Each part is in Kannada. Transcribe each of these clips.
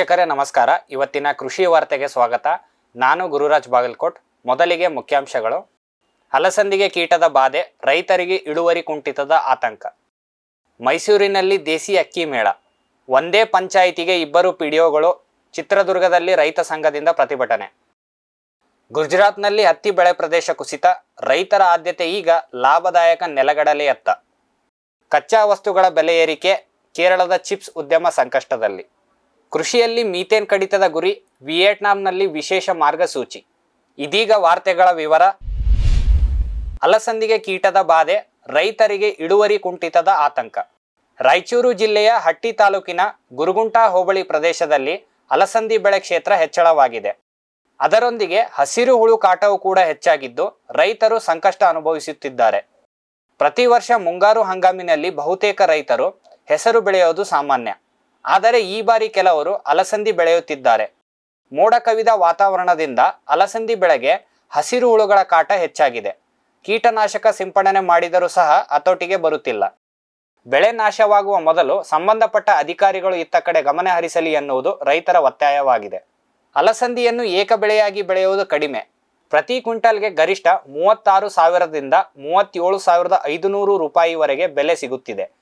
ವೀಕ್ಷಕರೇ, ನಮಸ್ಕಾರ. ಇವತ್ತಿನ ಕೃಷಿ ವಾರ್ತೆಗೆ ಸ್ವಾಗತ. ನಾನು ಗುರುರಾಜ್ ಬಾಗಲ್ಕೋಟ್. ಮೊದಲಿಗೆ ಮುಖ್ಯಾಂಶಗಳು. ಅಲಸಂದಿಗೆ ಕೀಟದ ಬಾಧೆ, ರೈತರಿಗೆ ಇಳುವರಿ ಕುಂಠಿತದ ಆತಂಕ. ಮೈಸೂರಿನಲ್ಲಿ ದೇಸಿ ಅಕ್ಕಿ ಮೇಳ. ಒಂದೇ ಪಂಚಾಯಿತಿಗೆ ಇಬ್ಬರು ಪಿಡಿಒಗಳು, ಚಿತ್ರದುರ್ಗದಲ್ಲಿ ರೈತ ಸಂಘದಿಂದ ಪ್ರತಿಭಟನೆ. ಗುಜರಾತ್ನಲ್ಲಿ ಹತ್ತಿ ಬೆಳೆ ಪ್ರದೇಶ ಕುಸಿತ, ರೈತರ ಆದ್ಯತೆ ಈಗ ಲಾಭದಾಯಕ ನೆಲಗಡಲೆಯತ್ತ ಕಚ್ಚಾ ವಸ್ತುಗಳ ಬೆಲೆ ಏರಿಕೆ, ಕೇರಳದ ಚಿಪ್ಸ್ ಉದ್ಯಮ ಸಂಕಷ್ಟದಲ್ಲಿ. ಕೃಷಿಯಲ್ಲಿ ಮೀಥೇನ್ ಕಡಿತದ ಗುರಿ ವಿಯೆಟ್ನಾಂನಲ್ಲಿ ವಿಶೇಷ ಮಾರ್ಗಸೂಚಿ. ಇದೀಗ ವಾರ್ತೆಗಳ ವಿವರ. ಅಲಸಂದಿಗೆ ಕೀಟದ ಬಾಧೆ, ರೈತರಿಗೆ ಇಳುವರಿ ಕುಂಠಿತದ ಆತಂಕ. ರಾಯಚೂರು ಜಿಲ್ಲೆಯ ಹಟ್ಟಿ ತಾಲೂಕಿನ ಗುರುಗುಂಟಾ ಹೋಬಳಿ ಪ್ರದೇಶದಲ್ಲಿ ಅಲಸಂದಿ ಬೆಳೆ ಕ್ಷೇತ್ರ ಹೆಚ್ಚಳವಾಗಿದೆ. ಅದರೊಂದಿಗೆ ಹಸಿರು ಹುಳು ಕಾಟವು ಕೂಡ ಹೆಚ್ಚಾಗಿದ್ದು ರೈತರು ಸಂಕಷ್ಟ ಅನುಭವಿಸುತ್ತಿದ್ದಾರೆ. ಪ್ರತಿ ವರ್ಷ ಮುಂಗಾರು ಹಂಗಾಮಿನಲ್ಲಿ ಬಹುತೇಕ ರೈತರು ಹೆಸರು ಬೆಳೆಯೋದು ಸಾಮಾನ್ಯ. ಆದರೆ ಈ ಬಾರಿ ಕೆಲವರು ಅಲಸಂದಿ ಬೆಳೆಯುತ್ತಿದ್ದಾರೆ. ಮೋಡ ಕವಿದ ವಾತಾವರಣದಿಂದ ಅಲಸಂದಿ ಬೆಳೆಗೆ ಹಸಿರು ಹುಳುಗಳ ಕಾಟ ಹೆಚ್ಚಾಗಿದೆ. ಕೀಟನಾಶಕ ಸಿಂಪಡಣೆ ಮಾಡಿದರೂ ಸಹ ಹತೋಟಿಗೆ ಬರುತ್ತಿಲ್ಲ. ಬೆಳೆ ನಾಶವಾಗುವ ಮೊದಲು ಸಂಬಂಧಪಟ್ಟ ಅಧಿಕಾರಿಗಳು ಇತ್ತ ಕಡೆ ಗಮನ ಹರಿಸಲಿ ಎನ್ನುವುದು ರೈತರ ಒತ್ತಾಯವಾಗಿದೆ. ಅಲಸಂದಿಯನ್ನು ಏಕಬೆಳೆಯಾಗಿ ಬೆಳೆಯುವುದು ಕಡಿಮೆ. ಪ್ರತಿ ಕ್ವಿಂಟಲ್ಗೆ ಗರಿಷ್ಠ ಮೂವತ್ತಾರು ಸಾವಿರದಿಂದ ಮೂವತ್ತೇಳು ಸಾವಿರದ ಐದುನೂರು ರೂಪಾಯಿವರೆಗೆ ಬೆಲೆ ಸಿಗುತ್ತಿದೆ.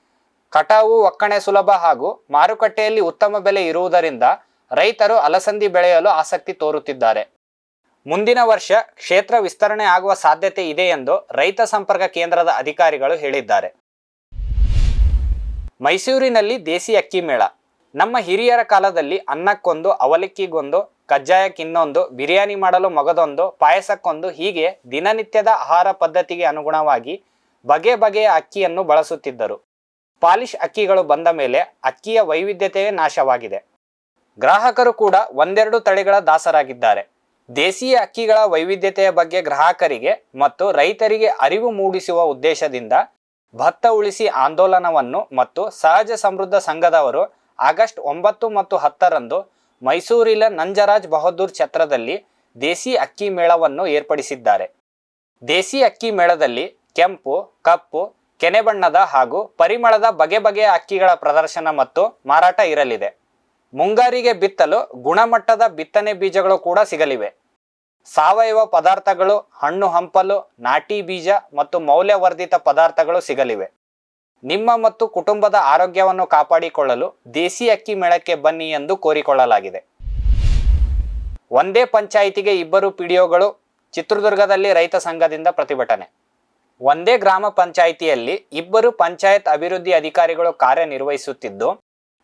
ಕಟಾವು, ಒಕ್ಕಣೆ ಸುಲಭ ಹಾಗೂ ಮಾರುಕಟ್ಟೆಯಲ್ಲಿ ಉತ್ತಮ ಬೆಲೆ ಇರುವುದರಿಂದ ರೈತರು ಅಲಸಂದಿ ಬೆಳೆಯಲು ಆಸಕ್ತಿ ತೋರುತ್ತಿದ್ದಾರೆ. ಮುಂದಿನ ವರ್ಷ ಕ್ಷೇತ್ರ ವಿಸ್ತರಣೆ ಆಗುವ ಸಾಧ್ಯತೆ ಇದೆ ಎಂದು ರೈತ ಸಂಪರ್ಕ ಕೇಂದ್ರದ ಅಧಿಕಾರಿಗಳು ಹೇಳಿದ್ದಾರೆ. ಮೈಸೂರಿನಲ್ಲಿ ದೇಸಿ ಅಕ್ಕಿ ಮೇಳ. ನಮ್ಮ ಹಿರಿಯರ ಕಾಲದಲ್ಲಿ ಅನ್ನಕ್ಕೊಂದು, ಅವಲಕ್ಕಿಗೊಂದು, ಕಜ್ಜಾಯಕ್ಕಿನ್ನೊಂದು, ಬಿರಿಯಾನಿ ಮಾಡಲು ಮಗದೊಂದು, ಪಾಯಸಕ್ಕೊಂದು ಹೀಗೆ ದಿನನಿತ್ಯದ ಆಹಾರ ಪದ್ಧತಿಗೆ ಅನುಗುಣವಾಗಿ ಬಗೆ ಬಗೆಯ ಅಕ್ಕಿಯನ್ನು ಬಳಸುತ್ತಿದ್ದರು. ಪಾಲಿಶ್ ಅಕ್ಕಿಗಳು ಬಂದ ಮೇಲೆ ಅಕ್ಕಿಯ ವೈವಿಧ್ಯತೆಯೇ ನಾಶವಾಗಿದೆ. ಗ್ರಾಹಕರು ಕೂಡ ಒಂದೆರಡು ತಳಿಗಳ ದಾಸರಾಗಿದ್ದಾರೆ. ದೇಶೀಯ ಅಕ್ಕಿಗಳ ವೈವಿಧ್ಯತೆಯ ಬಗ್ಗೆ ಗ್ರಾಹಕರಿಗೆ ಮತ್ತು ರೈತರಿಗೆ ಅರಿವು ಮೂಡಿಸುವ ಉದ್ದೇಶದಿಂದ ಭತ್ತ ಉಳಿಸಿ ಆಂದೋಲನವನ್ನು ಮತ್ತು ಸಹಜ ಸಮೃದ್ಧ ಸಂಘದವರು ಆಗಸ್ಟ್ ಒಂಬತ್ತು ಮತ್ತು ಹತ್ತರಂದು ಮೈಸೂರಿನ ನಂಜರಾಜ್ ಬಹದ್ದೂರ್ ಛತ್ರದಲ್ಲಿ ದೇಸಿ ಅಕ್ಕಿ ಮೇಳವನ್ನು ಏರ್ಪಡಿಸಿದ್ದಾರೆ. ದೇಸಿ ಅಕ್ಕಿ ಮೇಳದಲ್ಲಿ ಕೆಂಪು, ಕಪ್ಪು ಕೆನೆ ಬಣ್ಣದ ಹಾಗೂ ಪರಿಮಳದ ಬಗೆ ಬಗೆಯ ಅಕ್ಕಿಗಳ ಪ್ರದರ್ಶನ ಮತ್ತು ಮಾರಾಟ ಇರಲಿದೆ. ಮುಂಗಾರಿಗೆ ಬಿತ್ತಲು ಗುಣಮಟ್ಟದ ಬಿತ್ತನೆ ಬೀಜಗಳು ಕೂಡ ಸಿಗಲಿವೆ. ಸಾವಯವ ಪದಾರ್ಥಗಳು, ಹಣ್ಣು ಹಂಪಲು, ನಾಟಿ ಬೀಜ ಮತ್ತು ಮೌಲ್ಯವರ್ಧಿತ ಪದಾರ್ಥಗಳು ಸಿಗಲಿವೆ. ನಿಮ್ಮ ಮತ್ತು ಕುಟುಂಬದ ಆರೋಗ್ಯವನ್ನು ಕಾಪಾಡಿಕೊಳ್ಳಲು ದೇಸಿ ಅಕ್ಕಿ ಮೇಳಕ್ಕೆ ಬನ್ನಿ ಎಂದು ಕೋರಿಕೊಳ್ಳಲಾಗಿದೆ. ಒಂದೇ ಪಂಚಾಯಿತಿಗೆ ಇಬ್ಬರು ಪಿಡಿಒಗಳು ಚಿತ್ರದುರ್ಗದಲ್ಲಿ ರೈತ ಸಂಘದಿಂದ ಪ್ರತಿಭಟನೆ. ಒಂದೇ ಗ್ರಾಮ ಪಂಚಾಯಿತಿಯಲ್ಲಿ ಇಬ್ಬರು ಪಂಚಾಯತ್ ಅಭಿವೃದ್ಧಿ ಅಧಿಕಾರಿಗಳು ಕಾರ್ಯನಿರ್ವಹಿಸುತ್ತಿದ್ದು,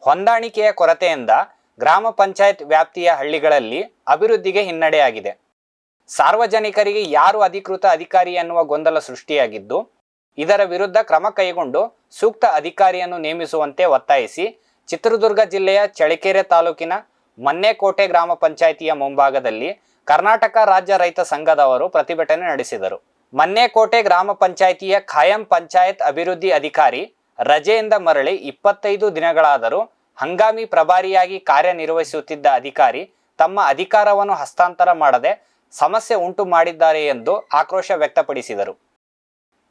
ಹೊಂದಾಣಿಕೆಯ ಕೊರತೆಯಿಂದ ಗ್ರಾಮ ಪಂಚಾಯತ್ ವ್ಯಾಪ್ತಿಯ ಹಳ್ಳಿಗಳಲ್ಲಿ ಅಭಿವೃದ್ಧಿಗೆ ಹಿನ್ನಡೆಯಾಗಿದೆ. ಸಾರ್ವಜನಿಕರಿಗೆ ಯಾರು ಅಧಿಕೃತ ಅಧಿಕಾರಿ ಎನ್ನುವ ಗೊಂದಲ ಸೃಷ್ಟಿಯಾಗಿದ್ದು, ಇದರ ವಿರುದ್ಧ ಕ್ರಮ ಕೈಗೊಂಡು ಸೂಕ್ತ ಅಧಿಕಾರಿಯನ್ನು ನೇಮಿಸುವಂತೆ ಒತ್ತಾಯಿಸಿ ಚಿತ್ರದುರ್ಗ ಜಿಲ್ಲೆಯ ಚಳಿಕೆರೆ ತಾಲೂಕಿನ ಮನ್ನೇಕೋಟೆ ಗ್ರಾಮ ಪಂಚಾಯಿತಿಯ ಮುಂಭಾಗದಲ್ಲಿ ಕರ್ನಾಟಕ ರಾಜ್ಯ ರೈತ ಸಂಘದವರು ಪ್ರತಿಭಟನೆ ನಡೆಸಿದರು. ಮನ್ನೇಕೋಟೆ ಗ್ರಾಮ ಪಂಚಾಯಿತಿಯ ಖಾಯಂ ಪಂಚಾಯತ್ ಅಭಿವೃದ್ಧಿ ಅಧಿಕಾರಿ ರಜೆಯಿಂದ ಮರಳಿ ಇಪ್ಪತ್ತೈದು ದಿನಗಳಾದರೂ ಹಂಗಾಮಿ ಪ್ರಭಾರಿಯಾಗಿ ಕಾರ್ಯನಿರ್ವಹಿಸುತ್ತಿದ್ದ ಅಧಿಕಾರಿ ತಮ್ಮ ಅಧಿಕಾರವನ್ನು ಹಸ್ತಾಂತರ ಮಾಡದೆ ಸಮಸ್ಯೆ ಉಂಟು ಮಾಡಿದ್ದಾರೆ ಎಂದು ಆಕ್ರೋಶ ವ್ಯಕ್ತಪಡಿಸಿದರು.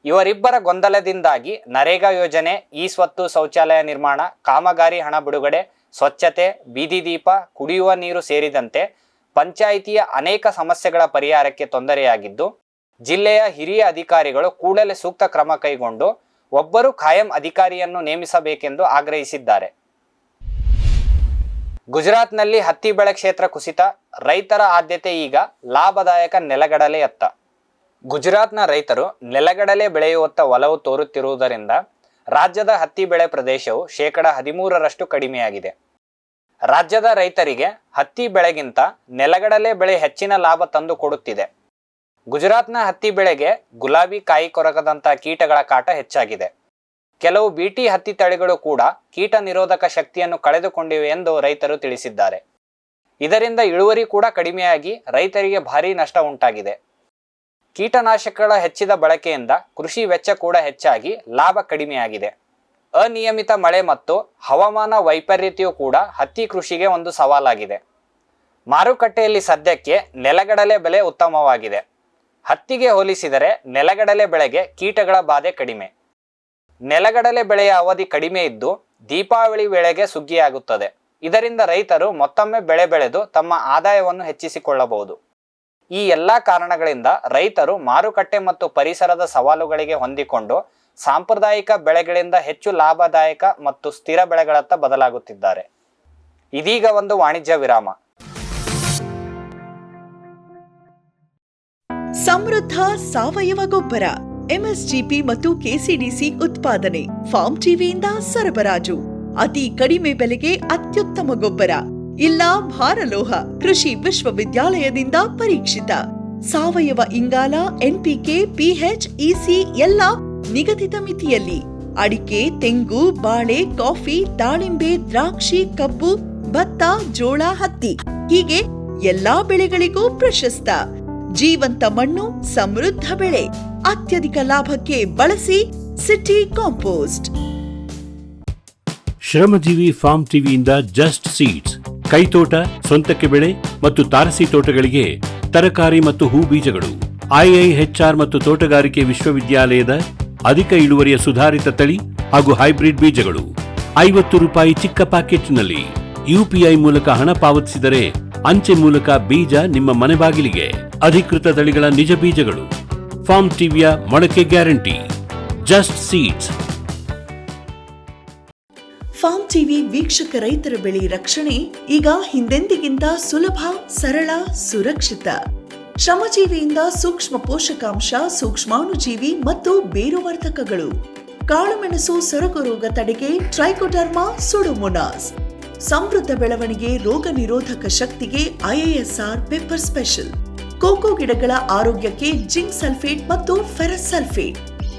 ಇವರಿಬ್ಬರ ಗೊಂದಲದಿಂದಾಗಿ ನರೇಗಾ ಯೋಜನೆ, ಈ ಸ್ವತ್ತು ಶೌಚಾಲಯ ನಿರ್ಮಾಣ, ಕಾಮಗಾರಿ ಹಣ ಬಿಡುಗಡೆ, ಸ್ವಚ್ಛತೆ, ಬೀದಿ ದೀಪ, ಕುಡಿಯುವ ನೀರು ಸೇರಿದಂತೆ ಪಂಚಾಯಿತಿಯ ಅನೇಕ ಸಮಸ್ಯೆಗಳ ಪರಿಹಾರಕ್ಕೆ ತೊಂದರೆಯಾಗಿದ್ದು ಜಿಲ್ಲೆಯ ಹಿರಿಯ ಅಧಿಕಾರಿಗಳು ಕೂಡಲೇ ಸೂಕ್ತ ಕ್ರಮ ಕೈಗೊಂಡು ಒಬ್ಬರು ಖಾಯಂ ಅಧಿಕಾರಿಯನ್ನು ನೇಮಿಸಬೇಕೆಂದು ಆಗ್ರಹಿಸಿದ್ದಾರೆ. ಗುಜರಾತ್ನಲ್ಲಿ ಹತ್ತಿ ಬೆಳೆ ಕ್ಷೇತ್ರ ಕುಸಿತ, ರೈತರ ಆದ್ಯತೆ ಈಗ ಲಾಭದಾಯಕ ನೆಲಗಡಲೆಯತ್ತ ಗುಜರಾತ್ನ ರೈತರು ನೆಲಗಡಲೆ ಬೆಳೆಯುವತ್ತ ಒಲವು ತೋರುತ್ತಿರುವುದರಿಂದ ರಾಜ್ಯದ ಹತ್ತಿ ಬೆಳೆ ಪ್ರದೇಶವು ಶೇಕಡ ಹದಿಮೂರರಷ್ಟು ಕಡಿಮೆಯಾಗಿದೆ. ರಾಜ್ಯದ ರೈತರಿಗೆ ಹತ್ತಿ ಬೆಳೆಗಿಂತ ನೆಲಗಡಲೆ ಬೆಳೆ ಹೆಚ್ಚಿನ ಲಾಭ ತಂದು ಕೊಡುತ್ತಿದೆ ಗುಜರಾತ್ನ ಹತ್ತಿ ಬೆಳೆಗೆ ಗುಲಾಬಿ ಕಾಯಿ ಕೊರಕದಂಥ ಕೀಟಗಳ ಕಾಟ ಹೆಚ್ಚಾಗಿದೆ. ಕೆಲವು ಬಿಟಿ ಹತ್ತಿ ತಳಿಗಳು ಕೂಡ ಕೀಟ ನಿರೋಧಕ ಶಕ್ತಿಯನ್ನು ಕಳೆದುಕೊಂಡಿವೆ ಎಂದು ರೈತರು ತಿಳಿಸಿದ್ದಾರೆ. ಇದರಿಂದ ಇಳುವರಿ ಕೂಡ ಕಡಿಮೆಯಾಗಿ ರೈತರಿಗೆ ಭಾರೀ ನಷ್ಟ ಉಂಟಾಗಿದೆ. ಕೀಟನಾಶಕಗಳ ಹೆಚ್ಚಿದ ಬಳಕೆಯಿಂದ ಕೃಷಿ ವೆಚ್ಚ ಕೂಡ ಹೆಚ್ಚಾಗಿ ಲಾಭ ಕಡಿಮೆಯಾಗಿದೆ. ಅನಿಯಮಿತ ಮಳೆ ಮತ್ತು ಹವಾಮಾನ ವೈಪರೀತ್ಯವು ಕೂಡ ಹತ್ತಿ ಕೃಷಿಗೆ ಒಂದು ಸವಾಲಾಗಿದೆ. ಮಾರುಕಟ್ಟೆಯಲ್ಲಿ ಸದ್ಯಕ್ಕೆ ನೆಲಗಡಲೆ ಬೆಲೆ ಉತ್ತಮವಾಗಿದೆ. ಹತ್ತಿಗೆ ಹೋಲಿಸಿದರೆ ನೆಲಗಡಲೆ ಬೆಳೆಗೆ ಕೀಟಗಳ ಬಾಧೆ ಕಡಿಮೆ. ನೆಲಗಡಲೆ ಬೆಳೆಯ ಅವಧಿ ಕಡಿಮೆ ಇದ್ದು ದೀಪಾವಳಿ ವೇಳೆಗೆ ಸುಗ್ಗಿಯಾಗುತ್ತದೆ. ಇದರಿಂದ ರೈತರು ಮತ್ತೊಮ್ಮೆ ಬೆಳೆ ಬೆಳೆದು ತಮ್ಮ ಆದಾಯವನ್ನು ಹೆಚ್ಚಿಸಿಕೊಳ್ಳಬಹುದು. ಈ ಎಲ್ಲ ಕಾರಣಗಳಿಂದ ರೈತರು ಮಾರುಕಟ್ಟೆ ಮತ್ತು ಪರಿಸರದ ಸವಾಲುಗಳಿಗೆ ಹೊಂದಿಕೊಂಡು ಸಾಂಪ್ರದಾಯಿಕ ಬೆಳೆಗಳಿಂದ ಹೆಚ್ಚು ಲಾಭದಾಯಕ ಮತ್ತು ಸ್ಥಿರ ಬೆಳೆಗಳತ್ತ ಬದಲಾಗುತ್ತಿದ್ದಾರೆ. ಇದೀಗ ಒಂದು ವಾಣಿಜ್ಯ ವಿರಾಮ. ಸಮೃದ್ಧ ಸಾವಯವ ಗೊಬ್ಬರ ಎಂಎಸ್ಜಿಪಿ ಮತ್ತು ಕೆಸಿಡಿಸಿ ಉತ್ಪಾದನೆ, ಫಾರ್ಮ್ ಟಿವಿಯಿಂದ ಸರಬರಾಜು. ಅತಿ ಕಡಿಮೆ ಬೆಲೆಗೆ ಅತ್ಯುತ್ತಮ ಗೊಬ್ಬರ, ಇಲ್ಲ ಭಾರಲೋಹ, ಕೃಷಿ ವಿಶ್ವವಿದ್ಯಾಲಯದಿಂದ ಪರೀಕ್ಷಿತ. ಸಾವಯವ ಇಂಗಾಲ ಎನ್ಪಿಕೆ ಪಿಹೆಚ್ ಇಸಿ ಎಲ್ಲ ನಿಗದಿತ ಮಿತಿಯಲ್ಲಿ. ಅಡಿಕೆ, ತೆಂಗು, ಬಾಳೆ, ಕಾಫಿ, ದಾಳಿಂಬೆ, ದ್ರಾಕ್ಷಿ, ಕಬ್ಬು, ಭತ್ತ, ಜೋಳ, ಹತ್ತಿ. ಹೀಗೆ ಎಲ್ಲಾ ಬೆಳೆಗಳಿಗೂ ಪ್ರಶಸ್ತ. ಜೀವಂತ ಮಣ್ಣು, ಸಮೃದ್ಧ ಬೆಳೆ. ಅತ್ಯಧಿಕ ಲಾಭಕ್ಕೆ ಬಳಸಿ ಸಿಟಿ ಕಾಂಪೋಸ್ಟ್. ಶ್ರಮಜೀವಿ ಫಾರ್ಮ್ ಟಿವಿಯಿಂದ ಜಸ್ಟ್ ಸೀಡ್ಸ್. ಕೈತೋಟ ಸ್ವಂತಕ್ಕೆ ಬೆಳೆ ಮತ್ತು ತಾರಸಿ ತೋಟಗಳಿಗೆ ತರಕಾರಿ ಮತ್ತು ಹೂ ಬೀಜಗಳು. ಐಐಎಚ್ಆರ್ ಮತ್ತು ತೋಟಗಾರಿಕೆ ವಿಶ್ವವಿದ್ಯಾಲಯದ ಅಧಿಕ ಇಳುವರಿಯ ಸುಧಾರಿತ ತಳಿ ಹಾಗೂ ಹೈಬ್ರಿಡ್ ಬೀಜಗಳು. ಐವತ್ತು ರೂಪಾಯಿ ಚಿಕ್ಕ ಪ್ಯಾಕೆಟ್ನಲ್ಲಿ ಯುಪಿಐ ಮೂಲಕ ಹಣ ಪಾವತಿಸಿದರೆ ಅಂಚೆ ಮೂಲಕ ಬೀಜ ನಿಮ್ಮ ಮನೆ ಬಾಗಿಲಿಗೆ. ಅಧಿಕೃತ ತಳಿಗಳ ನಿಜ ಬೀಜಗಳು. ಫಾರ್ಮ್ ಟಿವಿಯ ಮೊಳಕೆ guarantee. Just seeds. Farm TV ವೀಕ್ಷಕ ರೈತರ ಬೆಳೆ ರಕ್ಷಣೆ ಈಗ ಹಿಂದೆಂದಿಗಿಂತ ಸುಲಭ, ಸರಳ, ಸುರಕ್ಷಿತ. ಶ್ರಮಜೀವಿಯಿಂದ ಸೂಕ್ಷ್ಮ ಪೋಷಕಾಂಶ, ಸೂಕ್ಷ್ಮಾಣುಜೀವಿ ಮತ್ತು ಬೇರುವರ್ಧಕಗಳು. ಕಾಳುಮೆಣಸು ಸೊರಗು ರೋಗ ತಡೆಗೆ ಟ್ರೈಕೋಡರ್ಮಾ ಸುಡೋಮೊನಾಸ್. ಸಮೃದ್ಧ ಬೆಳವಣಿಗೆ ರೋಗ ನಿರೋಧಕ ಶಕ್ತಿಗೆ ಐಎಎಸ್ಆರ್ ಪೆಪ್ಪರ್ ಸ್ಪೆಷಲ್. ಕೋಕೋ ಗಿಡಗಳ ಆರೋಗ್ಯಕ್ಕೆ ಜಿಂಕ್ ಸಲ್ಫೇಟ್ ಮತ್ತು ಫೆರಸ್ ಸಲ್ಫೇಟ್.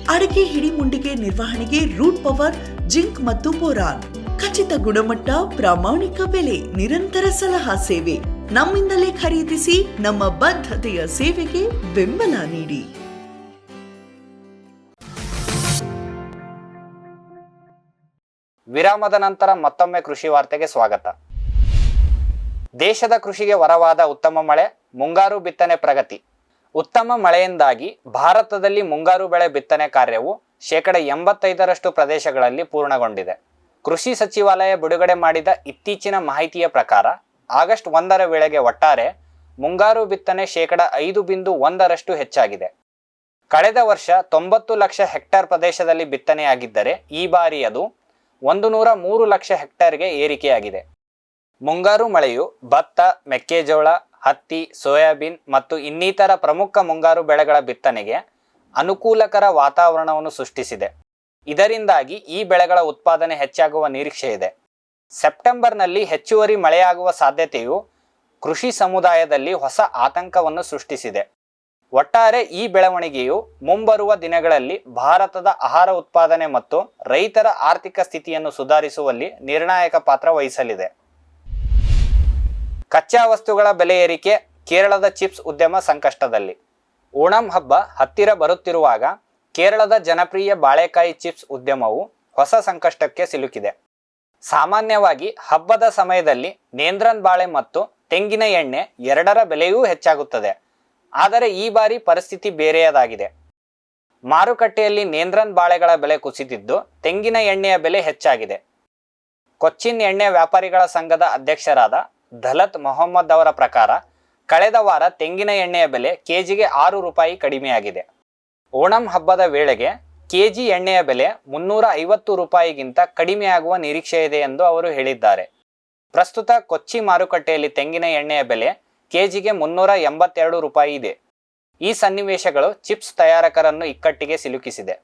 ಅಡಿಕೆ ಹಿಡಿಮುಂಡಿಗೆ ನಿರ್ವಹಣೆಗೆ ರೂಟ್ ಪವರ್, ಜಿಂಕ್ ಮತ್ತು ಬೋರಾನ್. ಖಚಿತ ಗುಣಮಟ್ಟ, ಪ್ರಾಮಾಣಿಕ ಬೆಲೆ, ನಿರಂತರ ಸಲಹಾ ಸೇವೆ. ನಮ್ಮಿಂದಲೇ ಖರೀದಿಸಿ ನಮ್ಮ ಬದ್ಧತೆಯ ಸೇವೆಗೆ ಬೆಂಬಲ ನೀಡಿ. ವಿರಾಮದ ನಂತರ ಮತ್ತೊಮ್ಮೆ ಕೃಷಿ ವಾರ್ತೆಗೆ ಸ್ವಾಗತ. ದೇಶದ ಕೃಷಿಗೆ ವರವಾದ ಉತ್ತಮ ಮಳೆ ಮುಂಗಾರು ಬಿತ್ತನೆ ಪ್ರಗತಿ. ಉತ್ತಮ ಮಳೆಯಿಂದಾಗಿ ಭಾರತದಲ್ಲಿ ಮುಂಗಾರು ಬೆಳೆ ಬಿತ್ತನೆ ಕಾರ್ಯವು ಶೇಕಡ ಎಂಬತ್ತೈದರಷ್ಟು ಪ್ರದೇಶಗಳಲ್ಲಿ ಪೂರ್ಣಗೊಂಡಿದೆ. ಕೃಷಿ ಸಚಿವಾಲಯ ಬಿಡುಗಡೆ ಮಾಡಿದ ಇತ್ತೀಚಿನ ಮಾಹಿತಿಯ ಪ್ರಕಾರ, ಆಗಸ್ಟ್ ಒಂದರ ವೇಳೆಗೆ ಒಟ್ಟಾರೆ ಮುಂಗಾರು ಬಿತ್ತನೆ ಶೇಕಡ ಐದು ಬಿಂದು ಒಂದರಷ್ಟು ಹೆಚ್ಚಾಗಿದೆ. ಕಳೆದ ವರ್ಷ ತೊಂಬತ್ತು ಲಕ್ಷ ಹೆಕ್ಟೇರ್ ಪ್ರದೇಶದಲ್ಲಿ ಬಿತ್ತನೆಯಾಗಿದ್ದರೆ ಈ ಬಾರಿ ಅದು ಒಂದು ನೂರ ಮೂರು ಲಕ್ಷ ಹೆಕ್ಟೇರ್ಗೆ ಏರಿಕೆಯಾಗಿದೆ. ಮುಂಗಾರು ಮಳೆಯು ಭತ್ತ, ಮೆಕ್ಕೆಜೋಳ ಹತ್ತಿ, ಸೋಯಾಬೀನ್ ಮತ್ತು ಇನ್ನಿತರ ಪ್ರಮುಖ ಮುಂಗಾರು ಬೆಳೆಗಳ ಬಿತ್ತನೆಗೆ ಅನುಕೂಲಕರ ವಾತಾವರಣವನ್ನು ಸೃಷ್ಟಿಸಿದೆ. ಇದರಿಂದಾಗಿ ಈ ಬೆಳೆಗಳ ಉತ್ಪಾದನೆ ಹೆಚ್ಚಾಗುವ ನಿರೀಕ್ಷೆ ಇದೆ. ಸೆಪ್ಟೆಂಬರ್ನಲ್ಲಿ ಹೆಚ್ಚುವರಿ ಮಳೆಯಾಗುವ ಸಾಧ್ಯತೆಯು ಕೃಷಿ ಸಮುದಾಯದಲ್ಲಿ ಹೊಸ ಆತಂಕವನ್ನು ಸೃಷ್ಟಿಸಿದೆ. ಒಟ್ಟಾರೆ ಈ ಬೆಳವಣಿಗೆಯು ಮುಂಬರುವ ದಿನಗಳಲ್ಲಿ ಭಾರತದ ಆಹಾರ ಉತ್ಪಾದನೆ ಮತ್ತು ರೈತರ ಆರ್ಥಿಕ ಸ್ಥಿತಿಯನ್ನು ಸುಧಾರಿಸುವಲ್ಲಿ ನಿರ್ಣಾಯಕ ಪಾತ್ರ ವಹಿಸಲಿದೆ. ಕಚ್ಚಾ ವಸ್ತುಗಳ ಬೆಲೆ ಏರಿಕೆ ಕೇರಳದ ಚಿಪ್ಸ್ ಉದ್ಯಮ ಸಂಕಷ್ಟದಲ್ಲಿ. ಓಣಂ ಹಬ್ಬ ಹತ್ತಿರ ಬರುತ್ತಿರುವಾಗ ಕೇರಳದ ಜನಪ್ರಿಯ ಬಾಳೆಕಾಯಿ ಚಿಪ್ಸ್ ಉದ್ಯಮವು ಹೊಸ ಸಂಕಷ್ಟಕ್ಕೆ ಸಿಲುಕಿದೆ. ಸಾಮಾನ್ಯವಾಗಿ ಹಬ್ಬದ ಸಮಯದಲ್ಲಿ ನೇಂದ್ರನ್ ಬಾಳೆ ಮತ್ತು ತೆಂಗಿನ ಎಣ್ಣೆ ಎರಡರ ಬೆಲೆಯೂ ಹೆಚ್ಚಾಗುತ್ತದೆ. ಆದರೆ ಈ ಬಾರಿ ಪರಿಸ್ಥಿತಿ ಬೇರೆಯದಾಗಿದೆ. ಮಾರುಕಟ್ಟೆಯಲ್ಲಿ ನೇಂದ್ರನ್ ಬಾಳೆಗಳ ಬೆಲೆ ಕುಸಿದಿದ್ದು ತೆಂಗಿನ ಎಣ್ಣೆಯ ಬೆಲೆ ಹೆಚ್ಚಾಗಿದೆ. ಕೊಚ್ಚಿನ್ ಎಣ್ಣೆ ವ್ಯಾಪಾರಿಗಳ ಸಂಘದ ಅಧ್ಯಕ್ಷರಾದ ದಲತ್ ಮೊಹಮ್ಮದ್ ಅವರ ಪ್ರಕಾರ, ಕಳೆದ ವಾರ ತೆಂಗಿನ ಎಣ್ಣೆಯ ಬೆಲೆ ಕೆಜಿಗೆ ಆರು ರೂಪಾಯಿ ಕಡಿಮೆಯಾಗಿದೆ. ಓಣಂ ಹಬ್ಬದ ವೇಳೆಗೆ ಕೆಜಿ ಎಣ್ಣೆಯ ಬೆಲೆ ಮುನ್ನೂರ ಐವತ್ತು ರೂಪಾಯಿಗಿಂತ ಕಡಿಮೆಯಾಗುವ ನಿರೀಕ್ಷೆ ಇದೆ ಎಂದು ಅವರು ಹೇಳಿದ್ದಾರೆ. ಪ್ರಸ್ತುತ ಕೊಚ್ಚಿ ಮಾರುಕಟ್ಟೆಯಲ್ಲಿ ತೆಂಗಿನ ಎಣ್ಣೆಯ ಬೆಲೆ ಕೆಜಿಗೆ ಮುನ್ನೂರ ಎಂಬತ್ತೆರಡು ರೂಪಾಯಿ ಇದೆ. ಈ ಸನ್ನಿವೇಶಗಳು ಚಿಪ್ಸ್ ತಯಾರಕರನ್ನು ಇಕ್ಕಟ್ಟಿಗೆ ಸಿಲುಕಿಸಿದೆ.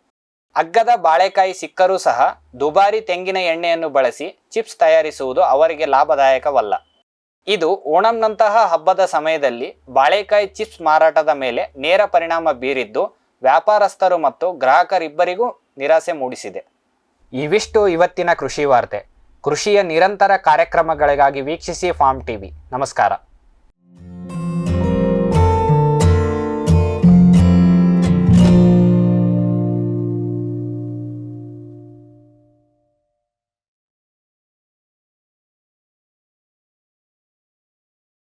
ಅಗ್ಗದ ಬಾಳೆಕಾಯಿ ಸಿಕ್ಕರೂ ಸಹ ದುಬಾರಿ ತೆಂಗಿನ ಎಣ್ಣೆಯನ್ನು ಬಳಸಿ ಚಿಪ್ಸ್ ತಯಾರಿಸುವುದು ಅವರಿಗೆ ಲಾಭದಾಯಕವಲ್ಲ. ಇದು ಓಣಂನಂತಹ ಹಬ್ಬದ ಸಮಯದಲ್ಲಿ ಬಾಳೆಕಾಯಿ ಚಿಪ್ಸ್ ಮಾರಾಟದ ಮೇಲೆ ನೇರ ಪರಿಣಾಮ ಬೀರಿದ್ದು ವ್ಯಾಪಾರಸ್ಥರು ಮತ್ತು ಗ್ರಾಹಕರಿಬ್ಬರಿಗೂ ನಿರಾಸೆ ಮೂಡಿಸಿದೆ. ಇವಿಷ್ಟು ಇವತ್ತಿನ ಕೃಷಿ ವಾರ್ತೆ. ಕೃಷಿಯ ನಿರಂತರ ಕಾರ್ಯಕ್ರಮಗಳಿಗಾಗಿ ವೀಕ್ಷಿಸಿ ಫಾರ್ಮ್ ಟಿವಿ. ನಮಸ್ಕಾರ.